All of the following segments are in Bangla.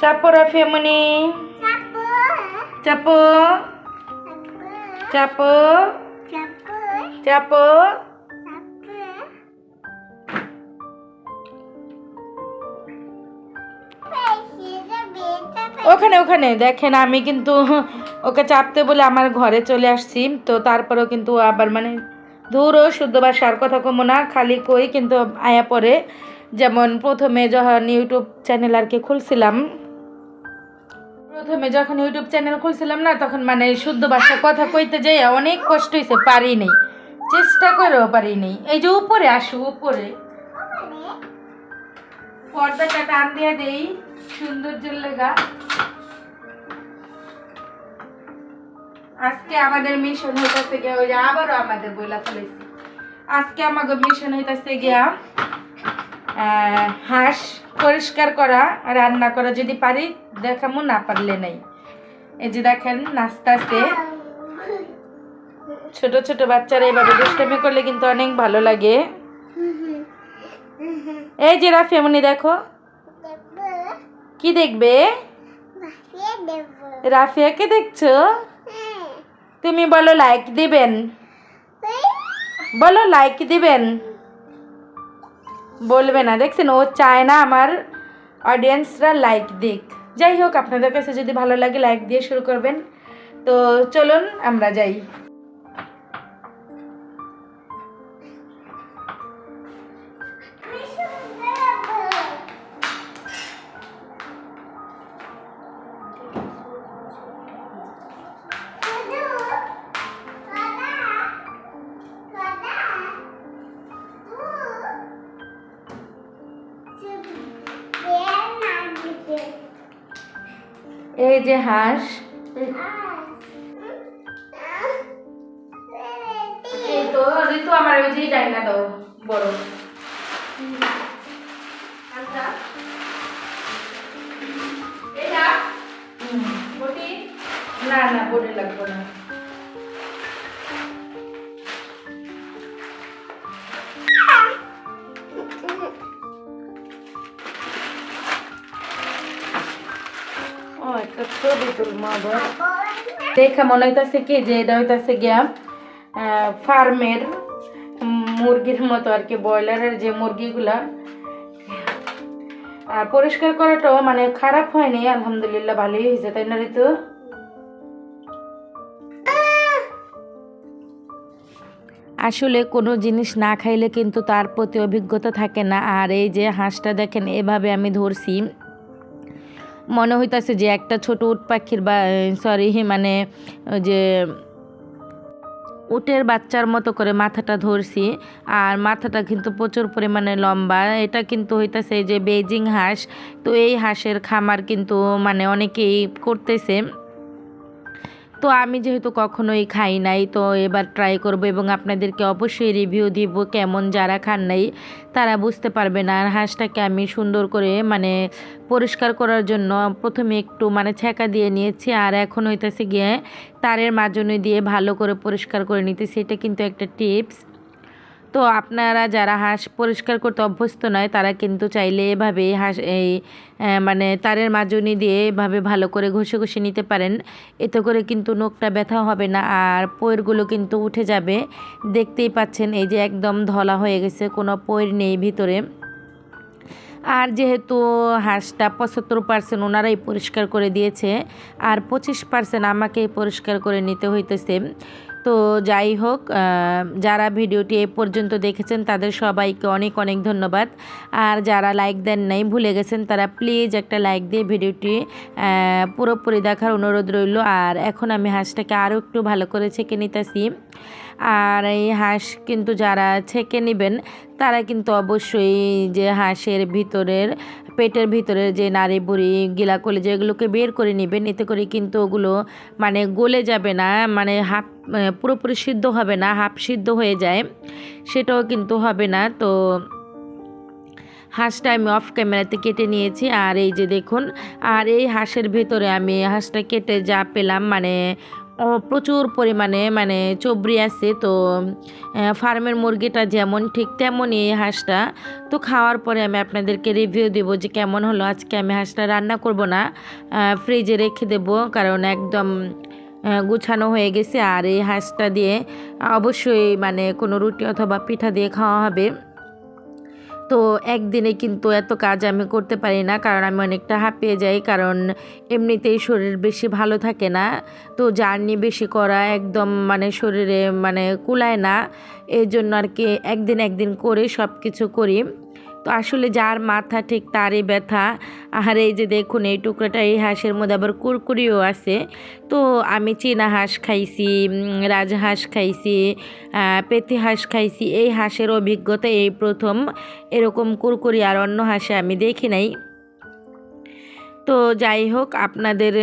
চাপো রাফিয়ামণি চাপো চাপো চাপো ওখানে ওখানে। দেখেন আমি কিন্তু ওকে চাপতে বলে আমার ঘরে চলে আসছি। তো তারপরেও কিন্তু আবার মানে ধুরো শুদ্ধ ভাষার কথা কমো না খালি কই কিন্তু আয়া পরে। যেমন প্রথমে যখন ইউটিউব চ্যানেল আর কি খুলছিলাম প্রথমে যখন ইউটিউব চ্যানেল খুলছিলাম না, তখন মানে শুদ্ধ ভাষা কথা কইতে যাই অনেক কষ্ট হয়েছে পারি নাই চেষ্টা করেও পারি নাই এই যে উপরে আসো, উপরে। পর্দাটা টান দিয়ে দেই, সৌন্দর্যের লেগা। আজকে আমাদের মিশন হইতাছে গিয়া, ওই যে আবারও আমাদের বইলা ফেলেছি আজকে আমাকে মিশন হইতাছে গিয়া হাঁস পরিষ্কার করা, রান্না করা যদি পারি, দেখামো, না পারলে নাই। এই যে দেখেন নাস্তাতে ছোট ছোট বাচ্চারা এইভাবে দুষ্টামি করলে কিন্তু অনেক ভালো লাগে। এই যে রাফিয়ামনি, দেখো। কি দেখবে? রাফিয়াকে দেখছ? তুমি বলো লাইক দিবেন। বলো লাইক দিবেন। বলবে না। দেখছেন, ও চায় না আমার অডিয়েন্সরা লাইক দিক। যাই হোক, আপনাদের কাছে যদি ভালো লাগে লাইক দিয়ে শুরু করবেন। তো চলুন, আমরা যাই। এই যে হাঁস। এই তো ঋতু আমার ওই যে ডাইনা দাও বড়। আচ্ছা। না না বটি লাগবে না। দেখা মনে হইতাছে কি, যে এটা হইতাছে গিয়া ফার্মের মুরগির মতো আর কি, ব্রয়লারের যে মুরগিগুলা। আর পরিষ্কার করাটাও মানে খারাপ হয়নি, আলহামদুলিল্লাহ ভালোই হয়েছে তাই না ঋতু? আসলে কোনো জিনিস না খাইলে কিন্তু তার প্রতি অভিজ্ঞতা থাকে না। আর এই যে হাঁসটা দেখেন, এভাবে আমি ধরছি। মনে হইতাছে যে একটা ছোট উট পাখির বা সরি মানে যে, উটের বাচ্চার মতো করে মাথাটা ধরছি। আর মাথাটা কিন্তু প্রচুর পরিমাণে লম্বা। এটা কিন্তু হইতাছে যে বেজিং হাঁস। তো এই হাঁসের খামার কিন্তু মানে অনেকেই করতেছে। তো আমি যেহেতু কখনোই খাই নাই, তো এবার ট্রাই করব এবং আপনাদেরকে অবশ্যই রিভিউ দিব কেমন যারা খান নাই, তারা বুঝতে পারবে না। আর হাঁসটাকে আমি সুন্দর করে মানে পরিষ্কার করার জন্য প্রথমে একটু মানে ছেঁকা দিয়ে নিয়েছি, আর এখন হইতেছে গিয়ে তারের মাজনি দিয়ে ভালো করে পরিষ্কার করে নিতেছি। এটা কিন্তু একটা টিপস তো আপনারা যারা হাঁস পরিষ্কার করতে অভ্যস্ত নয়, তারা কিন্তু চাইলে এভাবে হাঁস এই মানে তারের মাজনি দিয়ে এভাবে ভালো করে ঘষে ঘষে নিতে পারেন। এতে করে কিন্তু নোখটা ব্যথা হবে না আর পয়েরগুলো কিন্তু উঠে যাবে। দেখতেই পাচ্ছেন এই যে একদম ধলা হয়ে গেছে, কোনো পয়ের নেই ভিতরে। আর যেহেতু হাঁসটা পঁচাত্তর পার্সেন্ট ওনারাই পরিষ্কার করে দিয়েছে, আর পঁচিশ পার্সেন্ট আমাকেই পরিষ্কার করে নিতে হইতেছে। তো যাই হোক যারা ভিডিওটি এ পর্যন্ত দেখেছেন, তাদের সবাইকে অনেক অনেক ধন্যবাদ। আর যারা লাইক দেন নাই, ভুলে গেছেন, তারা প্লিজ একটা লাইক দিয়ে ভিডিওটি পুরোপুরি দেখার অনুরোধ রইল। আর এখন আমি হাঁসটাকে আরও একটু ভালো করে ছেঁকে নিতেছি। আর এই হাঁস কিন্তু যারা ছেঁকে নেবেন, তারা কিন্তু অবশ্যই যে হাঁসের ভিতরের, পেটের ভিতরের যে নাড়ি বুড়ি গিলা কলে যেগুলোকে বের করে নেবেন, এতে করে কিন্তু ওগুলো মানে গলে যাবে না মানে হাফ পুরোপুরি সিদ্ধ হবে না, হাফ সিদ্ধ হয়ে যায়। সেটাও কিন্তু হবে না। তো হাঁসটা আমি অফ ক্যামেরাতে কেটে নিয়েছি। আর এই যে দেখুন, আর এই হাঁসের ভেতরে আমি হাঁসটা কেটে যা পেলাম মানে প্রচুর পরিমাণে মানে চবড়ি আছে, তো ফার্মের মুরগিটা যেমন ঠিক তেমনই এই হাঁসটা। তো খাওয়ার পরে আমি আপনাদেরকে রিভিউ দেবো যে কেমন হলো। আজকে আমি হাঁসটা রান্না করব না ফ্রিজে রেখে দেবো কারণ একদম গুছানো হয়ে গেছে। আর এই হাঁসটা দিয়ে অবশ্যই মানে কোনো রুটি অথবা পিঠা দিয়ে খাওয়া হবে। তো একদিনে কিন্তু এত কাজ আমি করতে পারি না, কারণ আমি অনেকটা হাঁপিয়ে যাই, কারণ এমনিতেই শরীর বেশি ভালো থাকে না। তো জার্নি বেশি করা একদম মানে শরীরে মানে কুলায় না এই জন্য আর কি একদিন একদিন করে সব কিছু করি। তো আসলে যার মাথা ঠিক তারই ব্যথা। আর এই যে দেখুন, এই টুকরাটা, এই হাঁসের মধ্যে আবার কুরকুরিও আছে। তো আমি চীনা হাঁস খাইছি রাজহাঁস খাইছি পেতি হাঁস খাইছি। এই হাঁসের অভিজ্ঞতা এই প্রথম। এরকম কুরকুরি আর অন্য হাঁসে আমি দেখি নাই। তো যাই হোক, আপনাদের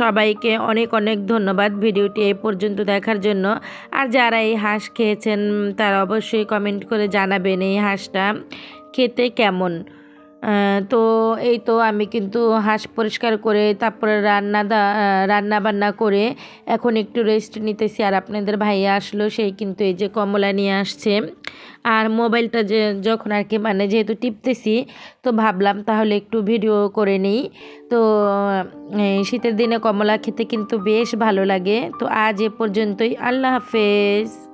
সবাইকে অনেক অনেক ধন্যবাদ ভিডিওটি এই পর্যন্ত দেখার জন্য। আর যারা এই হাঁস খেয়েছেন, তারা অবশ্যই কমেন্ট করে জানাবেন এই হাঁসটা। খেতে কেমন? তো এই তো আমি কিন্তু হাঁস পরিষ্কার করে তারপরে রান্না রান্না বান্না করে এখন একটু রেস্ট নিতেছি। আর আপনাদের ভাইয়া আসলো, সেই কিন্তু এই যে কমলা নিয়ে আসছে। আর মোবাইলটা যে, যখন আর কি মানে যেহেতু টিপতেছি, তো ভাবলাম তাহলে একটু ভিডিও করে নিই। তো শীতের দিনে কমলা খেতে কিন্তু বেশ ভালো লাগে। তো আজ এ পর্যন্তই, আল্লাহ হাফেজ।